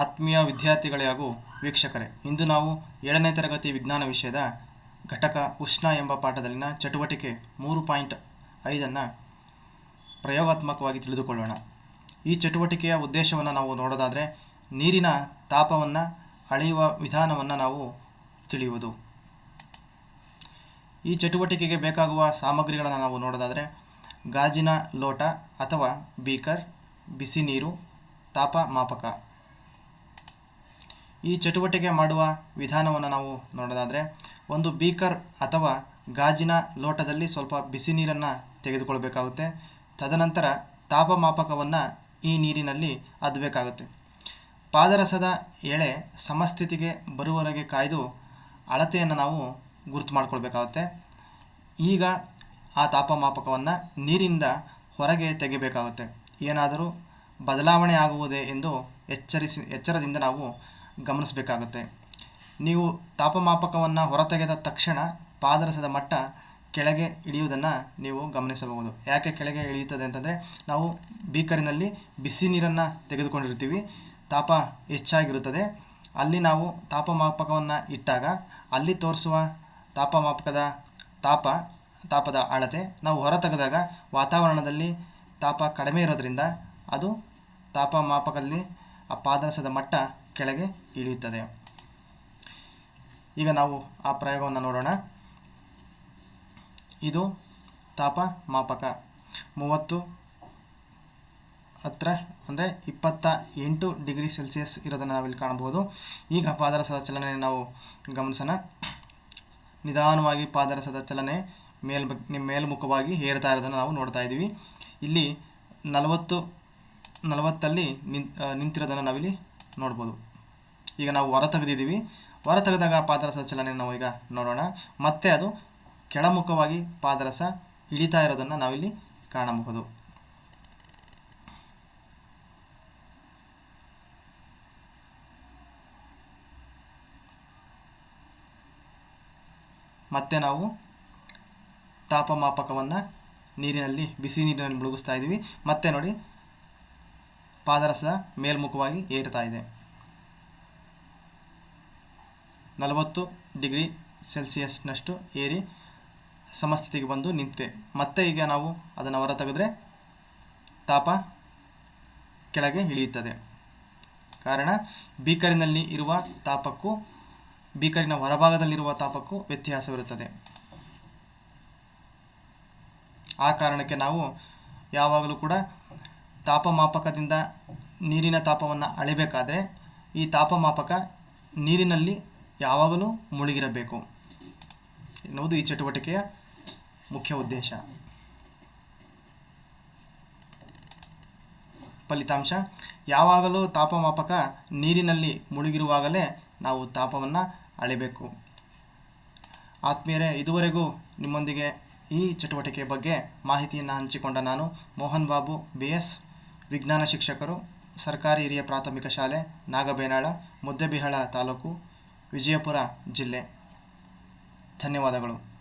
ಆತ್ಮೀಯ ವಿದ್ಯಾರ್ಥಿಗಳೇ ಹಾಗೂ ವೀಕ್ಷಕರೇ, ಇಂದು ನಾವು ಏಳನೇ ತರಗತಿ ವಿಜ್ಞಾನ ವಿಷಯದ ಘಟಕ ಉಷ್ಣ ಎಂಬ ಪಾಠದಲ್ಲಿನ ಚಟುವಟಿಕೆ ಮೂರು ಪಾಯಿಂಟ್ ಐದನ್ನು ಪ್ರಯೋಗಾತ್ಮಕವಾಗಿ ತಿಳಿದುಕೊಳ್ಳೋಣ. ಈ ಚಟುವಟಿಕೆಯ ಉದ್ದೇಶವನ್ನು ನಾವು ನೋಡೋದಾದರೆ, ನೀರಿನ ತಾಪವನ್ನು ಅಳೆಯುವ ವಿಧಾನವನ್ನು ನಾವು ತಿಳಿಯುವುದು. ಈ ಚಟುವಟಿಕೆಗೆ ಬೇಕಾಗುವ ಸಾಮಗ್ರಿಗಳನ್ನು ನಾವು ನೋಡೋದಾದರೆ, ಗಾಜಿನ ಲೋಟ ಅಥವಾ ಬೀಕರ್, ಬಿಸಿ ನೀರು, ತಾಪಮಾಪಕ. ಈ ಚಟುವಟಿಕೆ ಮಾಡುವ ವಿಧಾನವನ್ನು ನಾವು ನೋಡೋದಾದರೆ, ಒಂದು ಬೀಕರ್ ಅಥವಾ ಗಾಜಿನ ಲೋಟದಲ್ಲಿ ಸ್ವಲ್ಪ ಬಿಸಿ ನೀರನ್ನು ತೆಗೆದುಕೊಳ್ಬೇಕಾಗುತ್ತೆ. ತದನಂತರ ತಾಪಮಾಪಕವನ್ನು ಈ ನೀರಿನಲ್ಲಿ ಅದ್ದಬೇಕಾಗುತ್ತೆ ಪಾದರಸದ ಎಳೆ ಸಮಸ್ಥಿತಿಗೆ ಬರುವವರೆಗೆ ಕಾಯ್ದು ಅಳತೆಯನ್ನು ನಾವು ಗುರುತು ಮಾಡಿಕೊಳ್ಬೇಕಾಗುತ್ತೆ. ಈಗ ಆ ತಾಪಮಾಪಕವನ್ನು ನೀರಿಂದ ಹೊರಗೆ ತೆಗಿಬೇಕಾಗುತ್ತೆ. ಏನಾದರೂ ಬದಲಾವಣೆ ಆಗುವುದೇ ಎಂದು ಎಚ್ಚರಿಸಿ, ಎಚ್ಚರದಿಂದ ನಾವು ಗಮನಿಸಬೇಕಾಗುತ್ತೆ. ನೀವು ತಾಪಮಾಪಕವನ್ನು ಹೊರತೆಗೆದ ತಕ್ಷಣ ಪಾದರಸದ ಮಟ್ಟ ಕೆಳಗೆ ಇಳಿಯುವುದನ್ನು ನೀವು ಗಮನಿಸಬಹುದು. ಯಾಕೆ ಕೆಳಗೆ ಇಳಿಯುತ್ತದೆ ಅಂತಂದರೆ, ನಾವು ಬೀಕರಿನಲ್ಲಿ ಬಿಸಿ ನೀರನ್ನು ತೆಗೆದುಕೊಂಡಿರ್ತೀವಿ. ತಾಪ ಹೆಚ್ಚಾಗಿರುತ್ತದೆ. ಅಲ್ಲಿ ನಾವು ತಾಪಮಾಪಕವನ್ನು ಇಟ್ಟಾಗ ಅಲ್ಲಿ ತೋರಿಸುವ ತಾಪಮಾಪಕದ ತಾಪ, ತಾಪದ ಅಳತೆ ನಾವು ಹೊರ ತೆಗೆದಾಗ ವಾತಾವರಣದಲ್ಲಿ ತಾಪ ಕಡಿಮೆ ಇರೋದರಿಂದ ಅದು ತಾಪಮಾಪಕದಲ್ಲಿ ಆ ಪಾದರಸದ ಮಟ್ಟ ಕೆಳಗೆ ಇಳಿಯುತ್ತದೆ. ಈಗ ನಾವು ಆ ಪ್ರಯೋಗವನ್ನು ನೋಡೋಣ. ಇದು ತಾಪಮಾಪಕ. ಮೂವತ್ತು ಹತ್ರ ಅಂದರೆ ಇಪ್ಪತ್ತ ಎಂಟು ಡಿಗ್ರಿ ಸೆಲ್ಸಿಯಸ್ ಇರೋದನ್ನು ನಾವಿಲ್ಲಿ ಕಾಣಬಹುದು. ಈಗ ಪಾದರಸದ ಚಲನೆ ನಾವು ಗಮನಿಸೋಣ. ನಿಧಾನವಾಗಿ ಪಾದರಸದ ಚಲನೆ ಮೇಲ್ಮ ಮೇಲ್ಮುಖವಾಗಿ ಏರ್ತಾ ಇರೋದನ್ನು ನಾವು ನೋಡ್ತಾ ಇದ್ದೀವಿ. ಇಲ್ಲಿ ನಲವತ್ತು, ನಲವತ್ತಲ್ಲಿ ನಿಂತ್, ನಿಂತಿರೋದನ್ನು ನಾವಿಲ್ಲಿ ನೋಡ್ಬೋದು. ಈಗ ನಾವು ಹೊರ ತೆಗೆದಿದ್ದೀವಿ. ಹೊರ ತೆಗೆದಾಗ ಪಾದರಸ ಚಲನೆ ನಾವು ಈಗ ನೋಡೋಣ. ಮತ್ತೆ ಅದು ಕೆಳಮುಖವಾಗಿ ಪಾದರಸ ಇಳಿತಾ ಇರೋದನ್ನು ನಾವಿಲ್ಲಿ ಕಾಣಬಹುದು. ಮತ್ತೆ ನಾವು ತಾಪಮಾಪಕವನ್ನು ನೀರಿನಲ್ಲಿ ಬಿಸಿ ನೀರಿನಲ್ಲಿ ಮುಳುಗಿಸ್ತಾ ಇದ್ದೀವಿ. ಮತ್ತೆ ನೋಡಿ ಪಾದರಸ ಮೇಲ್ಮುಖವಾಗಿ ಏರ್ತಾ ಇದೆ. ನಲವತ್ತು ಡಿಗ್ರಿ ಸೆಲ್ಸಿಯಸ್ನಷ್ಟು ಏರಿ ಸಮಸ್ಥಿತಿಗೆ ಬಂದು ನಿಂತೆ ಮತ್ತೆ ಈಗ ನಾವು ಅದನ್ನು ಹೊರ ತೆಗೆದ್ರೆ ತಾಪ ಕೆಳಗೆ ಇಳಿಯುತ್ತದೆ. ಕಾರಣ, ಬೀಕರಿನಲ್ಲಿ ಇರುವ ತಾಪಕ್ಕೂ, ಬೀಕರಿನ ಹೊರಭಾಗದಲ್ಲಿರುವ ತಾಪಕ್ಕೂ ವ್ಯತ್ಯಾಸವಿರುತ್ತದೆ. ಆ ಕಾರಣಕ್ಕೆ ನಾವು ಯಾವಾಗಲೂ ಕೂಡ ತಾಪಮಾಪಕದಿಂದ ನೀರಿನ ತಾಪವನ್ನು ಅಳೆಯಬೇಕಾದ್ರೆ ಈ ತಾಪಮಾಪಕ ನೀರಿನಲ್ಲಿ ಯಾವಾಗಲೂ ಮುಳುಗಿರಬೇಕು ಎನ್ನುವುದು ಈ ಚಟುವಟಿಕೆಯ ಮುಖ್ಯ ಉದ್ದೇಶ. ಫಲಿತಾಂಶ, ಯಾವಾಗಲೂ ತಾಪಮಾಪಕ ನೀರಿನಲ್ಲಿ ಮುಳುಗಿರುವಾಗಲೇ ನಾವು ತಾಪವನ್ನು ಅಳೆಯಬೇಕು ಆತ್ಮೀಯರೇ, ಇದುವರೆಗೂ ನಿಮ್ಮೊಂದಿಗೆ ಈ ಚಟುವಟಿಕೆ ಬಗ್ಗೆ ಮಾಹಿತಿಯನ್ನು ಹಂಚಿಕೊಂಡ ನಾನು ಮೋಹನ್ ಬಾಬು, ಬಿ ಎಸ್ ವಿಜ್ಞಾನ ಶಿಕ್ಷಕರು ಸರ್ಕಾರಿ ಹಿರಿಯ ಪ್ರಾಥಮಿಕ ಶಾಲೆ ನಾಗಬೇನಾಳ ಮುದ್ದೇಬಿಹಾಳ ತಾಲೂಕು ವಿಜಯಪುರ ಜಿಲ್ಲೆ. ಧನ್ಯವಾದಗಳು.